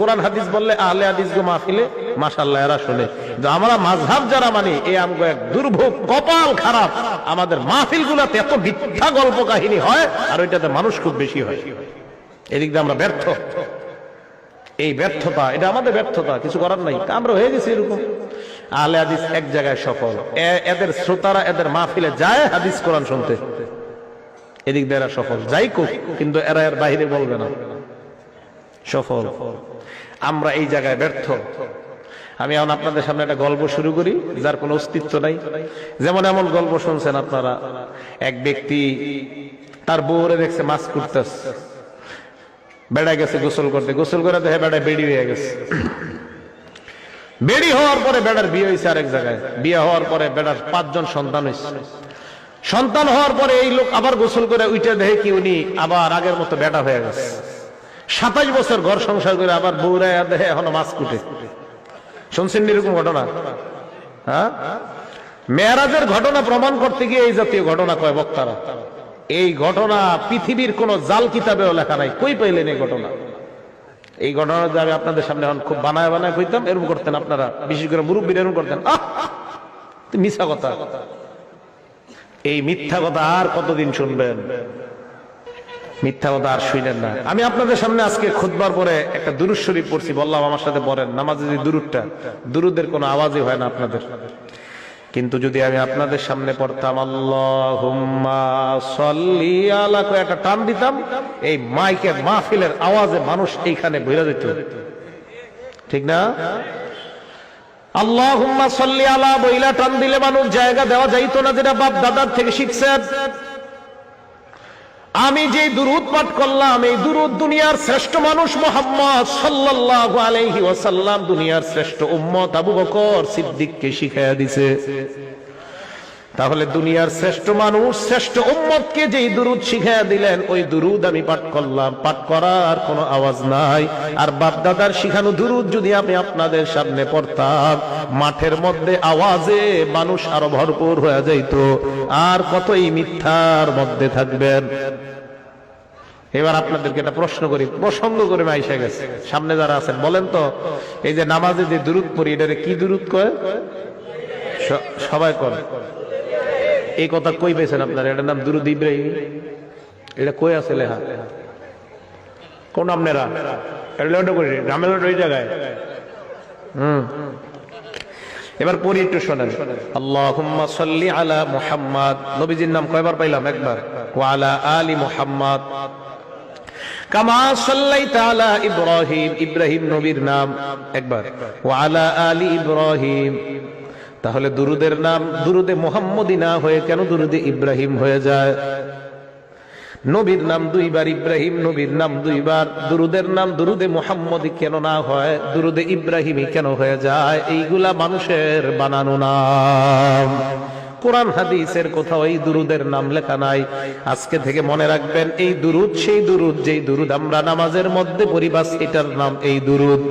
কোরআন হাদিস বললে, আহলে হাদিস গো মাহফিলে এরা শুনে। আমরা মাঝহাব যারা মানি আমগো এক দুর্ভোগ, কপাল খারাপ। আমাদের এত মিথ্যা গল্প কাহিনী হয়, আর ওইটাতে মানুষ খুব বেশি হয়। এদিক দিয়ে আমরা ব্যর্থ। এই ব্যর্থতা, এটা আমাদের ব্যর্থতা, কিছু করার নাই। আমরা হয়ে গেছি এরকম। আহলে হাদিস এক জায়গায় সফল। এদের শ্রোতারা এদের মাহফিলে যায় হাদিস কোরআন শুনতে। এদিক দিয়ে এরা সফল। যাই কিন্তু এরা এর বাইরে বলবে না। সফল। আমরা এই জায়গায় ব্যর্থ। আমি এখন আপনাদের সামনে একটা গল্প শুরু করি, যার কোনো অস্তিত্ব নাই। যেমন এমন গল্প শুনছেন আপনারা। এক ব্যক্তি তার বউরে দেখছে মাছ করতেছে বেড়া গেছে গোসল করতে। গোসল করে দেখে বেড়ায় বেড়ি হয়ে গেছে। বেড়ি হওয়ার পরে বেড়ার বিয়ে হয়েছে আরেক জায়গায়। বিয়ে হওয়ার পরে বেড়ার পাঁচজন সন্তান হয়েছে। সন্তান হওয়ার পরে এই লোক আবার গোসল করে উইটা দেখে কি উনি আবার আগের মতো বেটা হয়ে গেছে। সাতাশ বছর ঘর সংসার করে আবার বউরা দেখে এখনও মাছ কুটে। শুনছেন এরকম ঘটনা? হ্যাঁ? মেয়ারাজের ঘটনা প্রমাণ করতে গিয়ে এই জাতীয় ঘটনা কয় বক্তারা? এই ঘটনা পৃথিবীর কোন জাল কিতাবেও লেখা নাই। কই পাইলেন এই ঘটনা? এই ঘটনা যে আমি আপনাদের সামনে এখন খুব বানায় বানায় কইতাম, এরকম করতেন আপনারা। বিশেষ করে মুরব্বীর এরকম করতেন। তো কথা। এই মিথ্যা কথা আর কতদিন শুনবেন? মিথ্যা কথা আর শুনেন না। আমি আপনাদের সামনে আজকে খুদবার পরে একটা দুরুদ শরীফ পড়ছি, বললাম আমার সাথে পড়েন। নামাজে যে দুরুদটা, দুরুদের কোনো আওয়াজই হয় না আপনাদের। কিন্তু যদি আমি আপনাদের সামনে পড়তাম সল্লি একটা টান দিতাম, এই মাইকের মাহফিলের আওয়াজে মানুষ এইখানে বইরা যেত। ঠিক না? আল্লাহুম্মা সল্লি আলা বইলা টান দিলে মানুষ জায়গা দেওয়া যাইতো না, যেটা বাপ দাদার থেকে শিখছেন। আমি যে দুরুদ পাঠ করলাম, এই দুরুদ দুনিয়ার শ্রেষ্ঠ মানুষ মোহাম্মদ সাল্লাল্লাহু আলাইহি ওয়াসাল্লাম, দুনিয়ার শ্রেষ্ঠ উম্মত আবু বকর সিদ্দিককে শিখাইয়া দিছে। তাহলে দুনিয়ার শ্রেষ্ঠ মানুষ, শ্রেষ্ঠ উম্মতকে যেই দুরুদ শিখাইয়া দিলেন, ওই দুরুদ আমি পাঠ করলাম। পাঠ করার কোনো আওয়াজ নাই। আর বাপ দাদার শিখানো দুরুদ যদি আমি আপনাদের সামনে পড়তাম, মাঠের মধ্যে আওয়াজে মানুষ আরও ভরপুর হয়ে যাইত। আর কতই মিথ্যার মধ্যে থাকবেন। এবার আপনাদেরকে একটা প্রশ্ন করি, প্রসঙ্গ করে মাইসা গেছে। সামনে যারা আছেন, বলেন তো, এই যে নামাজে যে দুরুদ পড়ি, এটারে কি দুরুদ কয়? সবাই করে এই কথা কই পেয়েছেন আপনার? এটার নাম দুরুদ ইব্রাহিম। এটা কই আছে লেখা? কোন আপনারা করি নাম কয়বার পাইলাম? একবার। আলি মুহাম্মাদ। কামা সাল্লাইতা আলা ইব্রাহিম ইব্রাহিম নবীর নাম। একবার, ওয়া আলা আলি ইব্রাহিম। তাহলে দুরুদের নাম, দুরুদে মোহাম্মদি না হয়ে কেন দুরুদে ইব্রাহিম হয়ে যায়? নবীর নাম দুইবার, ইব্রাহিম নবীর নাম দুইবার। দুরুদের নাম দুরুদে মোহাম্মদী কেন না হয়, দুরুদে ইব্রাহিমই কেন হয়ে যায়? এইগুলা মানুষের বানানো নাম। কোরআন হাদিসের কোথাও এই দুরুদের নাম লেখা নাই। আজকে থেকে মনে রাখবেন, এই দুরুদ, সেই দুরুদ, যেই দুরুদ আমরা নামাজের মধ্যে পরিবাস এটার নাম এই দুরুদ।